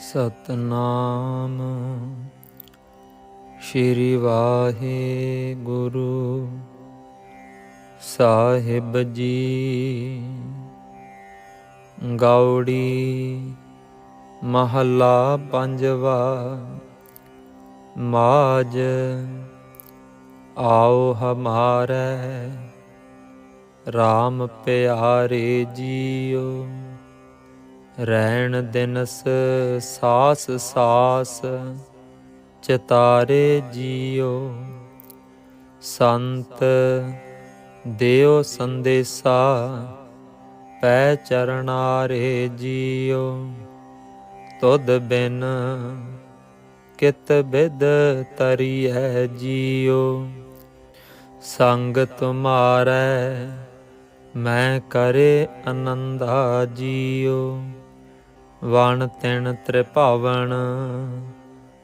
ਸਤਨਾਮ। ਸ਼੍ਰੀ ਵਾਹਿਗੁਰੂ ਸਾਹਿਬ ਜੀ ਗੌੜੀ ਮਹੱਲਾ ਪੰਜਵਾ ਮਾਜ ਆਓ ਹਮਾਰੇ RAM ਪਿਆਰੇ ਜੀਓ। ਰਹਿਣ ਦਿਨਸ ਸਾਸ ਸਾਸ, ਚਤਾਰੇ ਜੀਓ। ਸੰਤ ਦਿਓ ਸੰਦੇਸਾ, ਪੈ ਚਰਨਾਰੇ ਜੀਓ। ਤੁਧ ਬਿਨ ਕਿਤ ਬਿਦ ਤਰੀਐ ਜੀਓ। ਸੰਗ ਤੁਮਾਰੈ ਮੈਂ ਕਰੇ ਆਨੰਦਾ ਜੀਓ। ਵਣ ਤਿਣ ਤ੍ਰਿਭਾਵਨ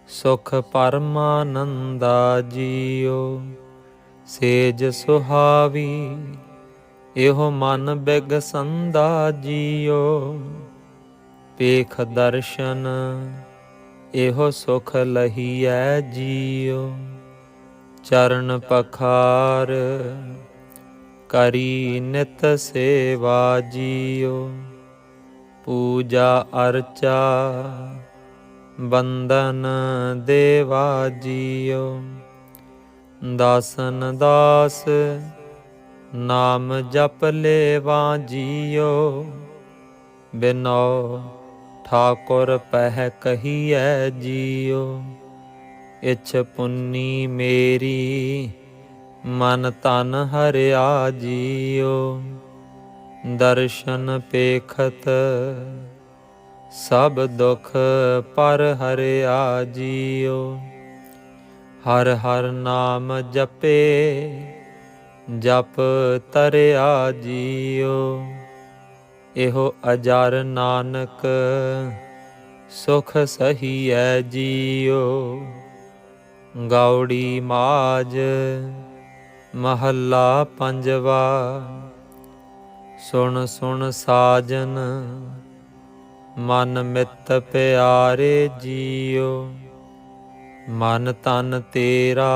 ਸੁਖ ਪਰਮਾਨੰਦਾ ਜੀਓ ਸੇਜ ਸੁਹਾਵੀ, ਇਹੋ ਮਨ ਬਿਗ ਸੰਦਾ ਜੀਓ ਪੇਖ ਦਰਸ਼ਨ, ਇਹੋ ਸੁਖ ਲਹੀਐ ਜੀਓ ਚਰਨ ਪਖਾਰ, ਕਰੀ ਨਿਤ ਸੇਵਾ ਜੀਓ ਪੂਜਾ ਅਰਚਾ ਬੰਦਨ ਦੇਵਾ ਜੀਓ। ਦਾਸਨ ਦਾਸ, ਨਾਮ ਜਪ ਲੇਵਾ ਜੀਓ। ਬਿਨੋ ਠਾਕੁਰ ਪਹਿ ਕਹੀਐ ਜੀਓ। ਇਛ ਪੁੰਨੀ ਮੇਰੀ, ਮਨ ਤਨ ਹਰਿਆ ਜੀਓ। ਦਰਸ਼ਨ ਪੇਖਤ, ਸਭ ਦੁਖ ਪਰ ਹਰਿਆ ਜੀਓ ਹਰ ਹਰ ਨਾਮ ਜਪੇ, ਜਪ ਤਰਿਆ ਜੀਓ ਇਹੋ ਅਜਰ ਨਾਨਕ, ਸੁਖ ਸਹੀਐ ਜੀਓ ਗੌੜੀ ਮਾਜ, ਮਹੱਲਾ ਪੰਜਵਾ। ਸੁਣ ਸੁਣ ਸਾਜਨ, ਮਨ ਮਿੱਤ ਪਿਆਰੇ ਜੀਓ, ਮਨ ਤਨ ਤੇਰਾ,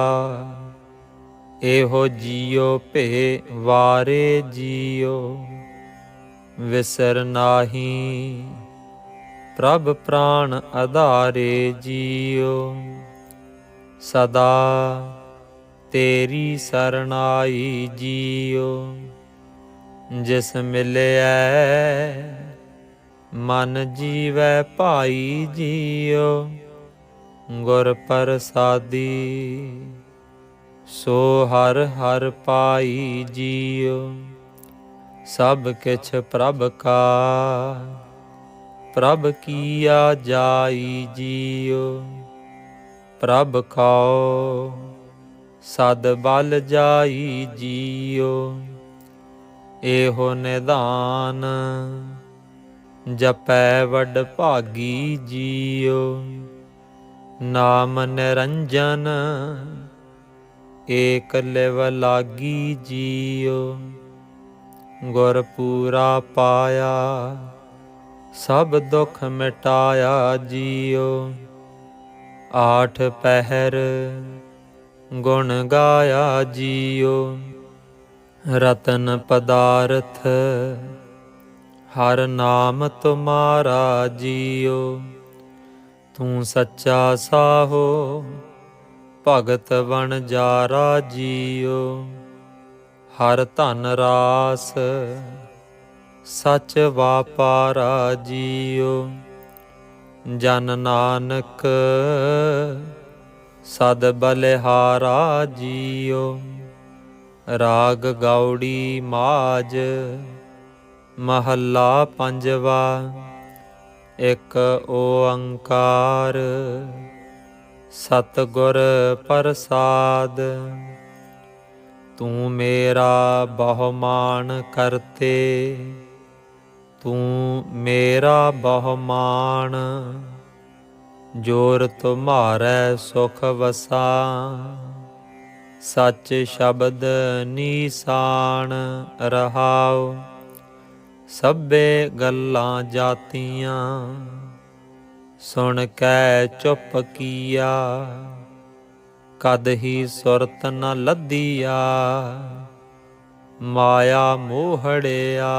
ਇਹੋ ਜੀਓ ਭੇ ਵਾਰੇ ਜੀਓ। ਵਿਸਰ ਨਾਹੀ, ਪ੍ਰਭ ਪ੍ਰਾਨ ਆਧਾਰੇ ਜੀਓ। ਸਦਾ ਤੇਰੀ ਸਰਣਾਈ ਜੀਓ। ਜਿਸ ਮਿਲਿਐ, ਮਨ ਜੀਵੈ ਭਾਈ ਜੀਓ, ਗੁਰ ਪ੍ਰਸਾਦੀ, ਸੋ ਹਰ ਹਰ ਪਾਈ ਜੀਓ। ਸਭ ਕਿਛ ਪ੍ਰਭ ਕਾ, ਪ੍ਰਭ ਕੀਆ ਜਾਈ ਜੀਓ। ਪ੍ਰਭ ਖਾਓ ਸਦ ਬਲ ਜਾਈ ਜੀਓ। ਇਹੋ ਨਿਧਾਨ ਜਪੈ ਵਡ ਭਾਗੀ ਜੀਓ ਨਾਮ ਨਿਰੰਜਨ, ਏਕ ਲਿਵ ਲਾਗੀ ਜੀਓ ਗੁਰ ਪੂਰਾ ਪਾਇਆ, ਸਭ ਦੁੱਖ ਮਿਟਾਇਆ ਜੀਓ ਆਠ ਪਹਿਰ ਗੁਣ ਗਾਇਆ ਜੀਓ ਰਤਨ ਪਦਾਰਥ, ਹਰ ਨਾਮ ਤੁਮਾਰਾ ਜੀਓ। ਤੂੰ ਸੱਚਾ ਸਾਹੋ, ਭਗਤ ਵਣ ਜਾਰਾ ਜੀਓ ਹਰ ਧਨ ਰਾਸ, ਸਚ ਵਾਪਾਰਾ ਜੀਓ। ਜਨ ਨਾਨਕ, ਸਦ ਬਲਿਹਾਰਾ ਜੀਓ। ਰਾਗ ਗੌੜੀ ਮਾਜ, ਮਹੱਲਾ ਪੰਜਵਾ, ਇੱਕ ਓੰਕਾਰ, ਸਤਿਗੁਰ ਪ੍ਰਸਾਦ। ਤੂੰ ਮੇਰਾ ਬਹੁਮਾਨ ਕਰਤੇ, ਤੂੰ ਮੇਰਾ ਬਹੁਮਾਨ, ਜੋਰ ਤੁਮਾਰੈ ਸੁਖ ਵਸਾ। ਸੱਚ ਸ਼ਬਦ ਨੀਸਾਨ ਰਹਾਉ, ਸਭੇ ਗੱਲਾਂ ਜਾਤੀਆਂ, ਸੁਣ ਕੈ ਚੁੱਪ ਕੀਆ, ਕਦ ਹੀ ਸੁਰਤ ਨ ਲੱਦੀਆ, ਮਾਇਆ ਮੋਹੜਿਆ,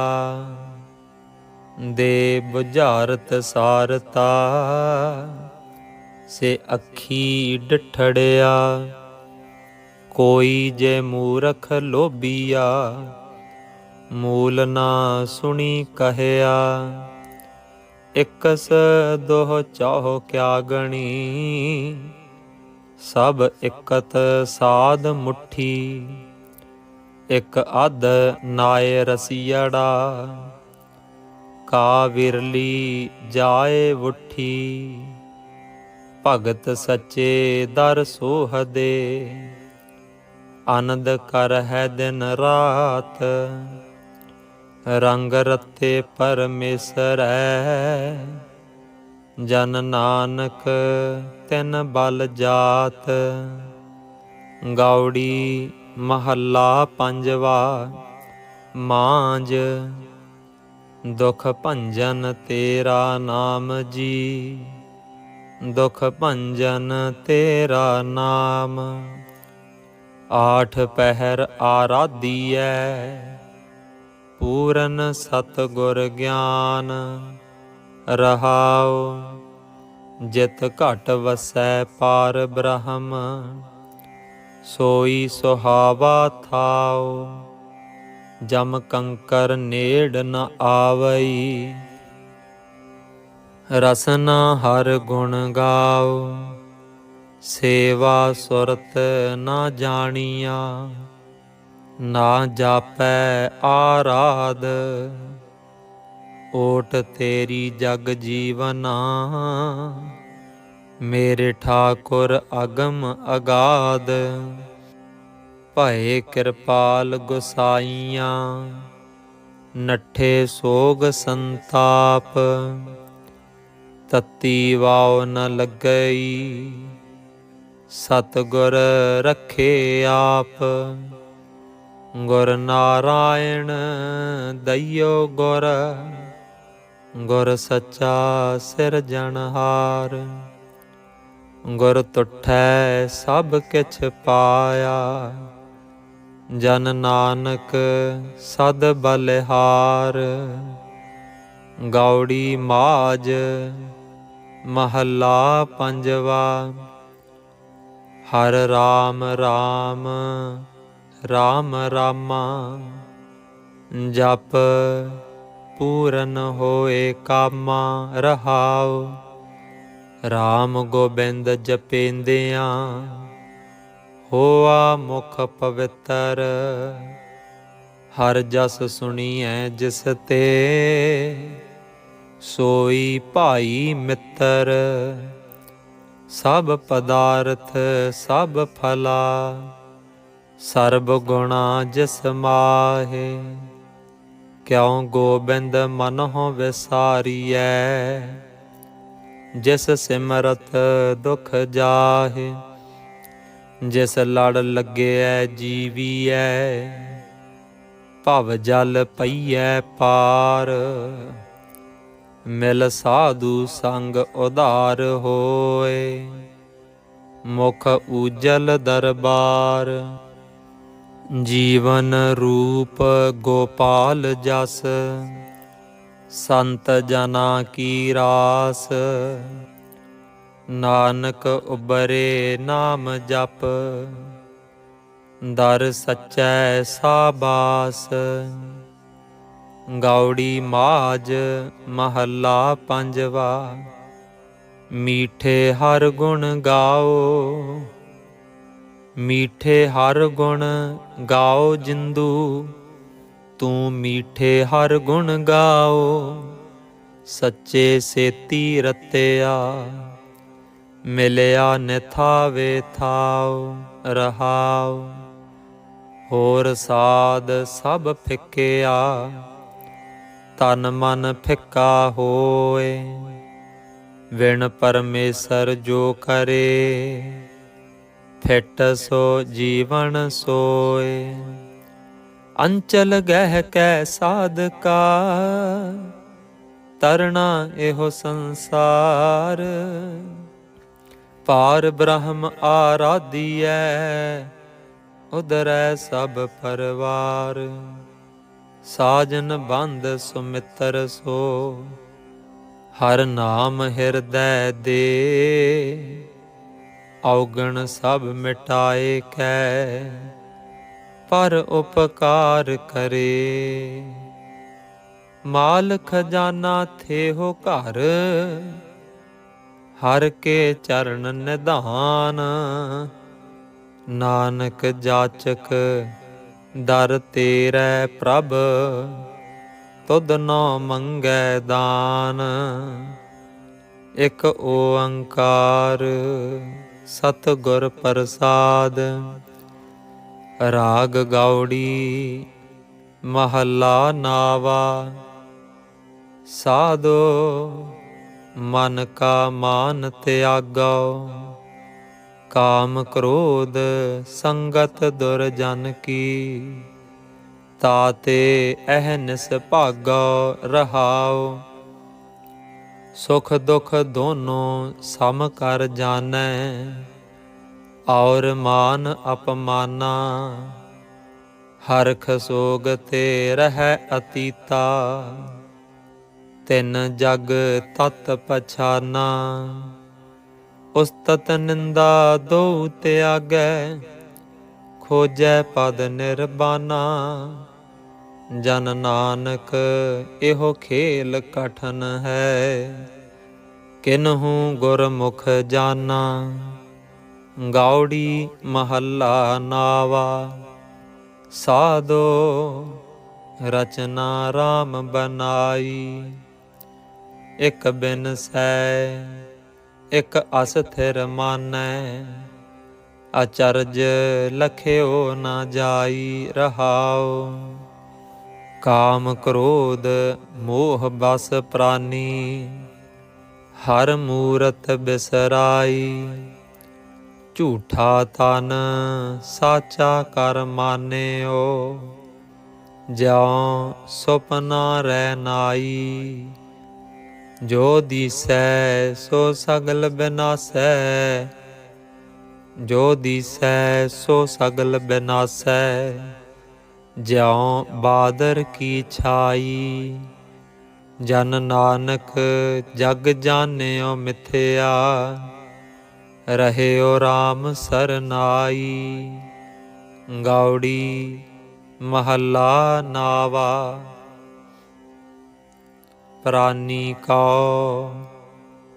ਦੇ ਬੁਝਾਰਤ ਸਾਰਤਾ, ਸੇ ਅੱਖੀ ਡਠੜਿਆ। ਕੋਈ ਜੇ ਮੂਰਖ ਲੋਭੀਆ, ਮੂਲ ਨਾ ਸੁਣੀ ਕਹਿਆ। ਇਕਸ ਦੋਹ ਚਾਹੋ ਕਿਆ ਗਣੀ, ਸਭ ਇਕਤ ਸਾਧ ਮੁਠੀ। ਇਕ ਅਧ ਨਾਏ ਰਸੀੜਾ ਕਾ ਵਿਰਲੀ ਜਾਏ ਵੁਠੀ। ਭਗਤ ਸੱਚੇ ਦਰ ਸੋਹਦੇ ਆਨੰਦ ਕਰ ਹੈ ਦਿਨ ਰਾਤ। ਰੰਗ ਰਤੇ ਪਰਮੇਸ਼ਰੈ ਜਨ ਨਾਨਕ ਤਿਨ ਬਲ ਜਾਤ। ਗੌੜੀ ਮਹੱਲਾ ਪੰਜਵਾ, ਮਾਂਜ। ਦੁਖ ਭੰਜਨ ਤੇਰਾ ਨਾਮ ਜੀ। ਦੁਖ ਭੰਜਨ ਤੇਰਾ ਨਾਮ। ਆਠ ਪਹਿਰ ਆਰਾਧੀਐ, ਪੂਰਨ ਸਤਗੁਰ ਗਿਆਨ ਰਹਾਉ, ਜਿਤ ਘਟ ਵਸੈ ਪਾਰ ਬ੍ਰਹਮ, ਸੋਈ ਸੁਹਾਵਾ ਥਾਉ, ਜਮ ਕੰਕਰ ਨੇੜ ਨ ਆਵਈ, ਰਸਨਾ ਹਰ ਗੁਣ ਗਾਓ ਸੇਵਾ ਸੁਰਤ ਨਾ ਜਾਣੀਆ, ਨਾ ਜਾਪੈ ਆਰਾਧ। ਓਟ ਤੇਰੀ ਜਗ ਜੀਵਨਾ, ਮੇਰੇ ਠਾਕੁਰ ਅਗਮ ਅਗਾਦ ਭਏ ਕਿਰਪਾਲ ਗੁਸਾਈਆਂ, ਨੱਠੇ ਸੋਗ ਸੰਤਾਪ। ਤਤੀ ਵਾਉ ਨ ਲੱਗਈ ਸਤਗੁਰ ਰੱਖੇ ਆਪ। ਗੁਰ ਨਾਰਾਇਣ ਦਈਓ ਗੁਰ। ਗੁਰ ਸੱਚਾ ਸਿਰਜਣਹਾਰ ਗੁਰ ਤੁਠੈ ਸਭ ਕਿਛ ਪਾਇਆ। ਜਨ ਨਾਨਕ ਸਦ ਬਲਿਹਾਰ। ਗੌੜੀ ਮਾਜ ਮਹੱਲਾ ਪੰਜਵਾ। ਹਰ ਰਾਮ ਰਾਮ ਰਾਮ ਰਾਮਾ। ਜਪ ਪੂਰਨ ਹੋਏ ਕਾਮਾ ਰਹਾਉ। ਰਾਮ ਗੋਬਿੰਦ ਜਪੇਂਦਿਆਂ, ਹੋਆ ਮੁਖ ਪਵਿੱਤਰ। ਹਰ ਜਸ ਸੁਣੀਐ ਜਿਸ ਤੇ, ਸੋਈ ਭਾਈ ਮਿੱਤਰ। ਸਭ ਪਦਾਰਥ ਸਭ ਫਲਾ, ਸਰਬ ਗੁਣਾ ਜਿਸ ਮਾਹੇ। ਕਿਉ ਗੋਬਿੰਦ ਮਨਹੁ ਵਿਸਾਰੀਐ? ਜਿਸ ਸਿਮਰਤ ਦੁਖ ਜਾਹੇ, ਜਿਸ ਲੜ ਲੱਗਿਐ ਜੀਵੀਐ, ਭਵ ਜਲ ਪਈਐ ਪਾਰ। ਮਿਲ ਸਾਧੂ ਸੰਗ ਉਧਾਰ ਹੋਏ। ਮੁਖ ਉਜਲ ਦਰਬਾਰ, ਜੀਵਨ ਰੂਪ ਗੋਪਾਲ ਜਸ। ਸੰਤ ਜਨਾ ਕੀ ਰਾਸ, ਨਾਨਕ ਉਬਰੇ ਨਾਮ ਜਪ। ਦਰ ਸਚੈ ਸਾਬਾਸ। ਗੌੜੀ ਮਾਜ ਮਹੱਲਾ ਪੰਜਵਾ। ਮੀਠੇ ਹਰ ਗੁਣ ਗਾਓ। ਮੀਠੇ ਹਰ ਗੁਣ ਗਾਓ ਜਿੰਦੂ। ਤੂੰ ਮੀਠੇ ਹਰ ਗੁਣ ਗਾਓ। ਸੱਚੇ ਸੇਤੀ ਰਤਿਆ। ਮਿਲਿਆ ਨਿਥਾਵੇ ਥਾਉ ਰਹਾਉ। ਹੋਰ ਸਾਧ ਸਭ ਫਿੱਕਿਆ। ਤਨ ਮਨ ਫਿੱਕਾ ਹੋਏ, ਵਿਣ ਪਰਮੇਸ਼ਰ ਜੋ ਕਰੇ, ਫਿਟ ਸੋ ਜੀਵਨ ਸੋਏ। ਅੰਚਲ ਗਹਿ ਕੈ ਸਾਧਕਾ, ਤਰਣਾ ਇਹੋ ਸੰਸਾਰ। ਪਾਰ ਬ੍ਰਹਮ ਆਰਾਧੀਐ ਉਦਰੈ ਸਭ ਪਰਵਾਰ। ਸਾਜਨ ਬੰਦ ਸੁਮਿਤਰ ਸੋ, ਹਰ ਨਾਮ ਹਿਰਦੈ ਦੇ। ਔਗਣ ਸਭ ਮਿਟਾਏ ਕੈ, ਪਰ ਉਪਕਾਰ ਕਰੇ। ਮਾਲ ਖਜ਼ਾਨਾ ਥੇ ਹੋ ਘਰ, ਹਰ ਕੇ ਚਰਨ ਨਿਧਾਨ। ਨਾਨਕ ਜਾਚਕ ਦਰ ਤੇਰੇ ਪ੍ਰਭ, ਤੁਧ ਨੋ ਮੰਗੈ ਦਾਨ। ਇਕ ਓੰਕਾਰ ਸਤਿਗੁਰ ਪ੍ਰਸਾਦ, ਰਾਗ ਗੌੜੀ ਮਹੱਲਾ ਨਾਵਾ। ਸਾਧੋ ਮਨ ਕਾ ਮਾਨ ਤਿਆਗੋ। ਕਾਮ ਕ੍ਰੋਧ ਸੰਗਤ ਦੁਰ ਜਨ ਕੀ। ਤਾਤੇ ਅਹਨਿਸ ਭਾਗੋ ਰਹਾਓ ਸੁਖ ਦੁਖ ਦੋਨੋਂ ਸਮ ਕਰ ਜਾਣੈ। ਔਰ ਮਾਨ ਅਪਮਾਨਾ, ਹਰਖ ਸੋਗ ਤੇ ਰਹਿ ਅਤੀਤਾ। ਤਿੰਨ ਜਗ ਤਤ ਪਛਾਨਾ। ਉਸਤਤ ਨਿੰਦਾ ਦੋ ਤਿਆਗੈ, ਖੋਜੈ ਪਦ ਨਿਰਬਾਨਾ। ਜਨ ਨਾਨਕ ਇਹੋ ਖੇਲ ਕਠਨ ਹੈ, ਕਿਨਹੂ ਗੁਰਮੁਖ ਜਾਨਾ। ਗਾਉੜੀ ਮਹੱਲਾ ਨਾਵਾ, ਸਾਧੋ ਰਚਨਾ RAM ਬਨਾਈ ਇਕ ਬਿਨ ਸੈ ਇਕ ਅਸਥਿਰ ਮਾਨੈ ਅਚਰਜ ਲਖਿਓ ਨਾ ਜਾਈ ਰਹਾਉ। ਕਾਮ ਕ੍ਰੋਧ ਮੋਹ ਬਸ ਪ੍ਰਾਨੀ, ਹਰ ਮੂਰਤ ਬਿਸਰਾਈ। ਝੂਠਾ ਤਨ ਸਾਚਾ ਕਰ ਮਾਨਿਓ, ਜਿਉ ਸੁਪਨਾ ਰਹਿ ਨਾਈ। ਜੋ ਦੀਸੈ, ਸੋ ਸਗਲ ਬਿਨਾਸੈ। ਜੋ ਦੀਸੈ, ਸੋ ਸਗਲ ਬਿਨਾਸੈ। ਜਿਉ ਬਾਦਰ ਕੀ ਛਾਈ। ਜਨ ਨਾਨਕ ਜਗ ਜਾਣਿਓ ਮਿਥਿਆ। ਰਹਿਓ RAM ਸਰਨਾਈ। ਗਾਉੜੀ ਮਹੱਲਾ ਨਾਵਾ। ਪ੍ਰਾਨੀ ਕੋ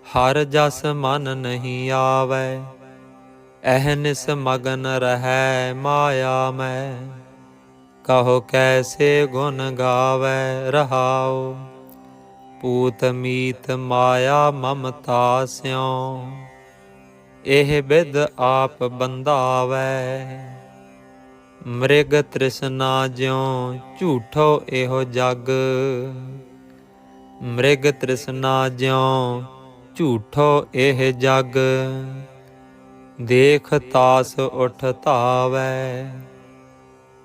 ਹਰ ਜਸ ਮਨ ਨਹੀਂ ਆਵੈ ਅਹਨਿਸ ਮਗਨ ਰਹੈ ਮਾਇਆ ਮੈਂ। ਕਹੋ ਕੈਸੇ ਗੁਣ ਗਾਵੈ ਰਹਾਉ, ਪੂਤ ਮੀਤ ਮਾਇਆ ਮਮਤਾ ਸਿਉ। ਇਹ ਬਿਦ ਆਪ ਬੰਦਾਵੈ ਮ੍ਰਿਗ ਤ੍ਰਿਸ਼ਨਾ ਜਿਉ ਝੂਠੋ ਇਹੋ ਜਗ। ਮ੍ਰਿਗ ਤ੍ਰਿਸ਼ਨਾ ਜਿਉ ਝੂਠੋ ਇਹ ਜਗ। ਦੇਖ ਤਾਸ ਉਠ ਧਾਵੈ,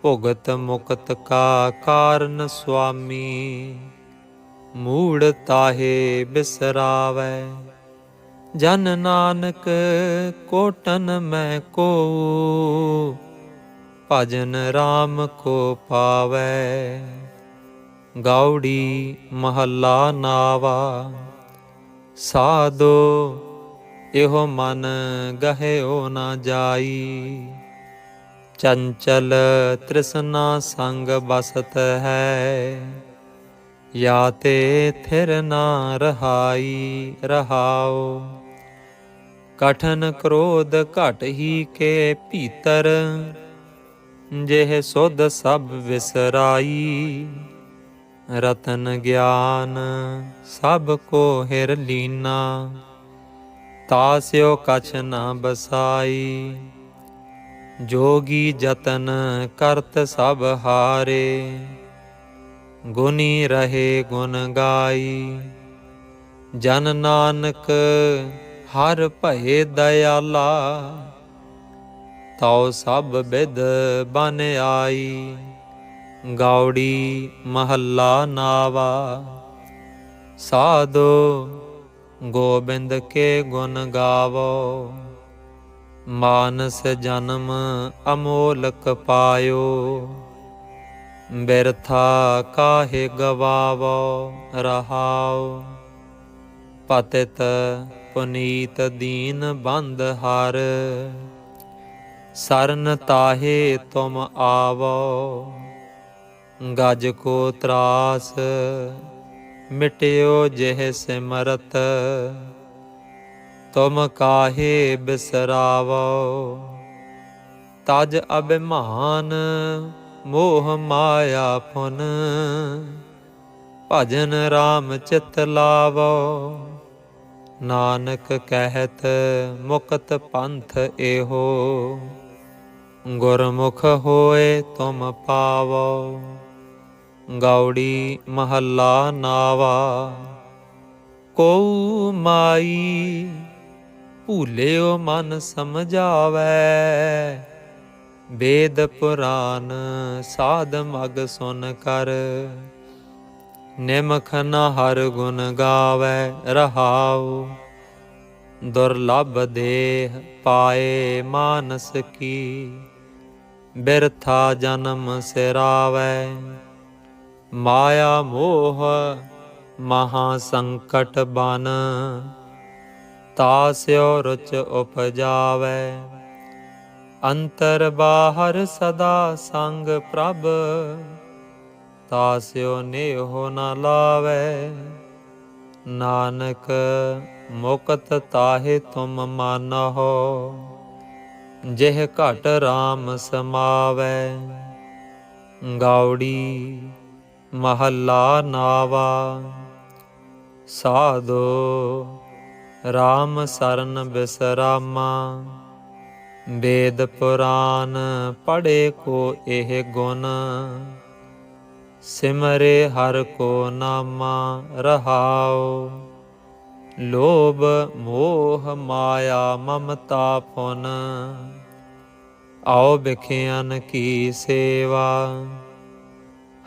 ਭੁਗਤ ਮੁਕਤ ਕਾ ਕਾਰਨ ਸੁਆਮੀ। ਮੂੜ ਤਾਹੇ ਬਿਸਰਾਵੈ, ਜਨ ਨਾਨਕ ਕੋਟਨ ਮੈਂ ਕੋ ਭਜਨ RAM ਕੋ ਪਾਵੈ। ਗਾਉੜੀ ਮਹੱਲਾ ਨਾਵਾ। ਸਾਧੋ, ਇਹੋ ਮਨ ਗਹਿਓ ਨਾ ਜਾਈ। ਚੰਚਲ ਤ੍ਰਿਸ਼ਨਾ ਸੰਗ ਬਸਤ ਹੈ। ਯਾ ਤੇ ਥਿਰ ਨਾ ਰਹਾਈ ਰਹਾਓ। ਕਠਨ ਕ੍ਰੋਧ ਘਟ ਹੀ ਕੇ ਭੀਤਰ, ਜਿਹ ਸੁਧ ਸਭ ਵਿਸਰਾਈ। ਰਤਨ ਗਿਆਨ ਸਭ ਕੋ ਹਿਰ ਲੀਨਾ। ਤਾਸਿਓ ਕਛ ਨਾ ਬਸਾਈ। ਜੋਗੀ ਜਤਨ ਕਰਤ ਸਭ ਹਾਰੇ। ਗੁਨੀ ਰਹੇ ਗੁਣ ਗਾਈ। ਜਨ ਨਾਨਕ ਹਰ ਭਏ ਦਇਆਲਾ। ਤਉ ਸਭ ਬਿਦ ਬਨ ਆਈ। ਗੌੜੀ ਮਹੱਲਾ ਨਾਵਾ। ਸਾਧੋ ਗੋਬਿੰਦ ਕੇ ਗੁਣ ਗਾਵੋ। ਮਾਨਸ ਜਨਮ ਅਮੋਲਕ ਪਾਇਓ। ਬਿਰਥਾ ਕਾਹੇ ਗਵਾਵੋ ਰਹਾਉ ਪਤਿਤ ਪੁਨੀਤ ਦੀਨ ਬੰਦ ਹਰ। ਸਰਨ ਤਾਹੇ ਤੁਮ ਆਵੋ। ਗਜ ਕੋ ਤਰਾਸ, ਮਿਟਿਓ ਜਿਹ ਸਿਮਰਤ, ਤੁਮ ਕਾਹੇ ਬਿਸਰਾਵੋ? ਤਜ ਅਭਿਮਾਨ, ਮੋਹ ਮਾਇਆ ਫੁਨ ਭਜਨ RAM ਚਿਤ ਲਾਵੋ। ਨਾਨਕ ਕਹਿਤ ਮੁਕਤ ਪੰਥ ਇਹੋ, ਗੁਰਮੁਖ ਹੋਏ ਤੁਮ ਪਾਵੋ। ਗੌੜੀ ਮਹੱਲਾ ਨਾਵਾ ਕੋ ਮਾਈ ਭੂਲਿਓ ਮਨ ਸਮਝਾਵੇ। ਵੇਦ ਪੁਰਾਨ ਸਾਧ ਮਗ ਸੁਨ ਕਰ, ਨਿਮਖ ਨ ਹਰ ਗੁਣ ਗਾਵੇ ਰਹਾਉ। ਦੁਰਲਭ ਦੇਹ ਪਾਏ ਮਾਨਸ ਕੀ, ਬਿਰਥਾ ਜਨਮ ਸਿਰਾਵੇ। ਮਾਇਆ ਮੋਹ ਮਹਾ ਸੰਕਟ ਬਨ। ਤਾਸਿਓ ਰੁਚ ਉਪਜਾਵੇ। ਅੰਤਰ ਬਾਹਰ ਸਦਾ ਸੰਗ ਪ੍ਰਭ। ਤਾਸਿਓ ਨੇਹੋ ਨਾ ਲਾਵੇ। ਨਾਨਕ ਮੁਕਤ ਤਾਹੇ ਤੁਮ ਮਾਨਹੁ। ਜਿਹ ਘਟ RAM ਸਮਾਵੇ। ਗੌੜੀ ਮਹੱਲਾ ਨਾਵਾ। ਸਾਧੋ RAM ਸਰਨ ਬਿਸਰਾਮਾ। ਵੇਦ ਪੁਰਾਨ ਪੜੇ ਕੋ ਇਹ ਗੁਣ। ਸਿਮਰੇ ਹਰ ਕੋ ਨਾਮਾ ਰਹਾਉ। ਲੋਭ ਮੋਹ ਮਾਇਆ ਮਮਤਾ ਫੁਨ ਆਓ ਬਿਖਿਆਨ ਕੀ ਸੇਵਾ।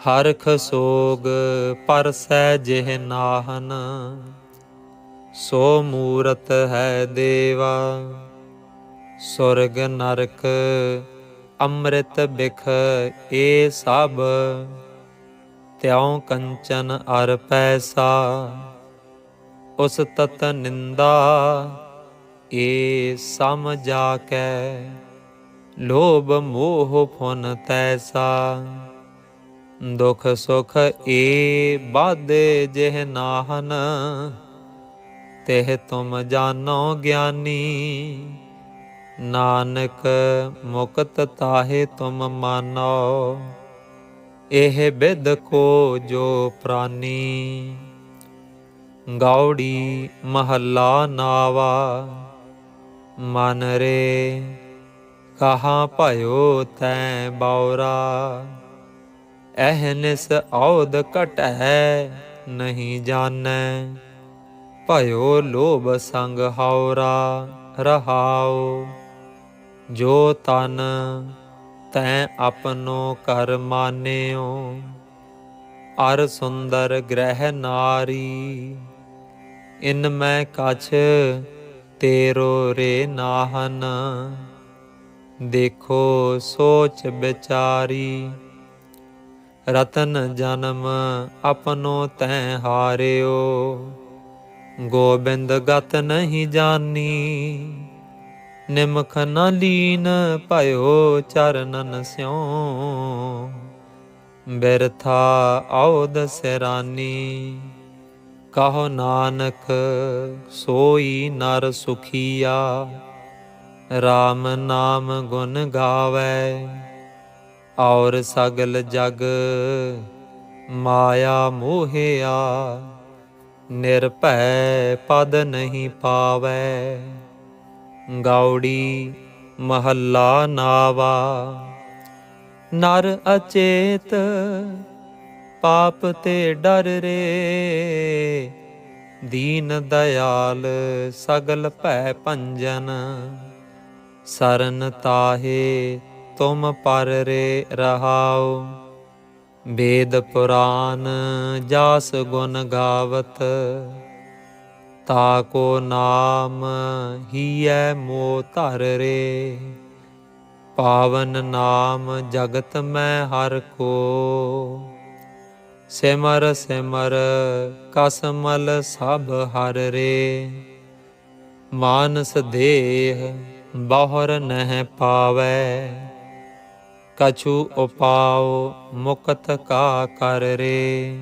ਹਰਖ ਸੋਗ ਪਰਸੈ ਜਿਹ ਨਾਹਨ, ਸੋ ਮੂਰਤ ਹੈ ਦੇਵਾ। ਸੁਰਗ ਨਰਕ ਅੰਮ੍ਰਿਤ ਬਿਖ ਏ ਸਭ, ਤਿਉ ਕੰਚਨ ਅਰ ਪੈਸਾ, ਉਸ ਤਤ ਨਿੰਦਾ ਏ ਸਮ ਜਾ ਕੈ ਲੋਭ ਮੋਹ ਫੁਨ ਤੈਸਾ। ਦੁਖ ਸੁਖ ਏ ਬਾਧੇ ਜਿਹ ਨਾਹਨ, ਤਿਹ ਤੁਮ ਜਾਣੋ ਗਿਆਨੀ। ਨਾਨਕ ਮੁਕਤ ਤਾਹੇ ਤੁਮ ਮਾਨੋ, ਇਹ ਬਿਦ ਕੋ ਜੋ ਪ੍ਰਾਨੀ। ਗੌੜੀ ਮਹੱਲਾ ਨਾਵਾ, ਮਨ ਰੇ ਕਹਾਂ ਭਇਓ ਤੈ ਬੌਰਾ। ਐਹਨਿਸ ਔਦ ਘਟੈ ਨਹੀਂ ਜਾਣੈ। ਭਇਓ ਲੋਭ ਸੰਗ ਹੌਰਾ ਰਹਾਉ। ਜੋ ਤਨ ਤੈ ਆਪਨੋ ਕਰ ਮਾਨਿਓ, ਅਰ ਸੁੰਦਰ ਗ੍ਰਹਿ ਨਾਰੀ। ਇਨ ਮੈਂ ਕਛ ਤੇਰੋ ਰੇ ਨਾਹਨ, ਦੇਖੋ ਸੋਚ ਵਿਚਾਰੀ। ਰਤਨ ਜਨਮ ਆਪਨੋ ਤੈ ਹਾਰਿਓ। ਗੋਬਿੰਦ ਗਤ ਨਹੀਂ ਜਾਨੀ, ਨਿਮਖ ਨ ਲੀਨ ਭਇਓ ਚਰਨਨ ਸਿਉ। ਬਿਰਥਾ ਔਦ ਸਿਰਾਨੀ, ਕਹੋ ਨਾਨਕ ਸੋਈ ਨਰ ਸੁਖੀਆ। RAM ਨਾਮ ਗੁਣ ਗਾਵੇ ਔਰ ਸਗਲ ਜਗ ਮਾਇਆ ਮੋਹਿਆ, ਨਿਰਭੈ ਪਦ ਨਹੀਂ ਪਾਵੇ। ਗੌੜੀ ਮਹੱਲਾ ਨਾਵਾ, ਨਰ ਅਚੇਤ ਪਾਪ ਤੇ ਡਰ ਰੇ। ਦੀਨ ਦਇਆਲ ਸਗਲ ਭੈ ਭੰਜਨ, ਸਰਨ ਤਾਹੇ ਤੁਮ ਪਰ ਰੇ ਰਹਾਉ। ਵੇਦ ਪੁਰਾਨ ਜਾਸ ਗੁਣ ਗਾਵਤ। ਤਾ ਕੋ ਨਾਮ ਹੀਐ ਮੋ ਧਰ ਰੇ। ਪਾਵਨ ਨਾਮ ਜਗਤ ਮੈਂ ਹਰ ਕੋ। ਸਿਮਰ ਸਿਮਰ ਕਸਮਲ ਸਭ ਹਰ ਰੇ। ਮਾਨਸ ਦੇਹ ਬਾਹਰ ਨਹਿ ਪਾਵੈ। ਕਛੂ ਉਪਾਉ ਮੁਕਤ ਕਾ ਕਰ ਰੇ।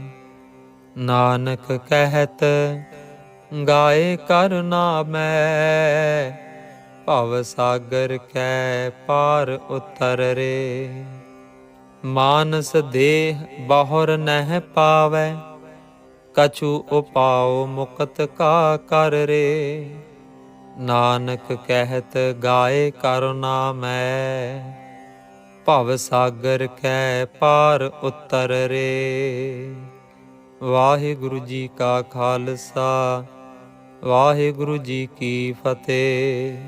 ਨਾਨਕ ਕਹਿਤ, ਗਾਏ ਕਰ ਨਾਮੈ ਭਵ ਸਾਗਰ ਕੈ ਪਾਰ ਉਤਰ ਰੇ। ਮਾਨਸ ਦੇਹ ਬਾਹਰ ਨਹਿ ਪਾਵੈ, ਕਛੂ ਉਪਾਉ ਮੁਕਤ ਕਾ ਕਰ ਰੇ। ਨਾਨਕ ਕਹਿਤ, ਗਾਏ ਕਰੁਣਾ ਮੈਂ ਭਵ ਸਾਗਰ ਕੈ ਪਾਰ ਉਤਰ ਰੇ। ਵਾਹਿਗੁਰੂ ਜੀ ਕਾ ਖਾਲਸਾ ਵਾਹਿਗੁਰੂ ਜੀ ਕੀ ਫਤਿਹ।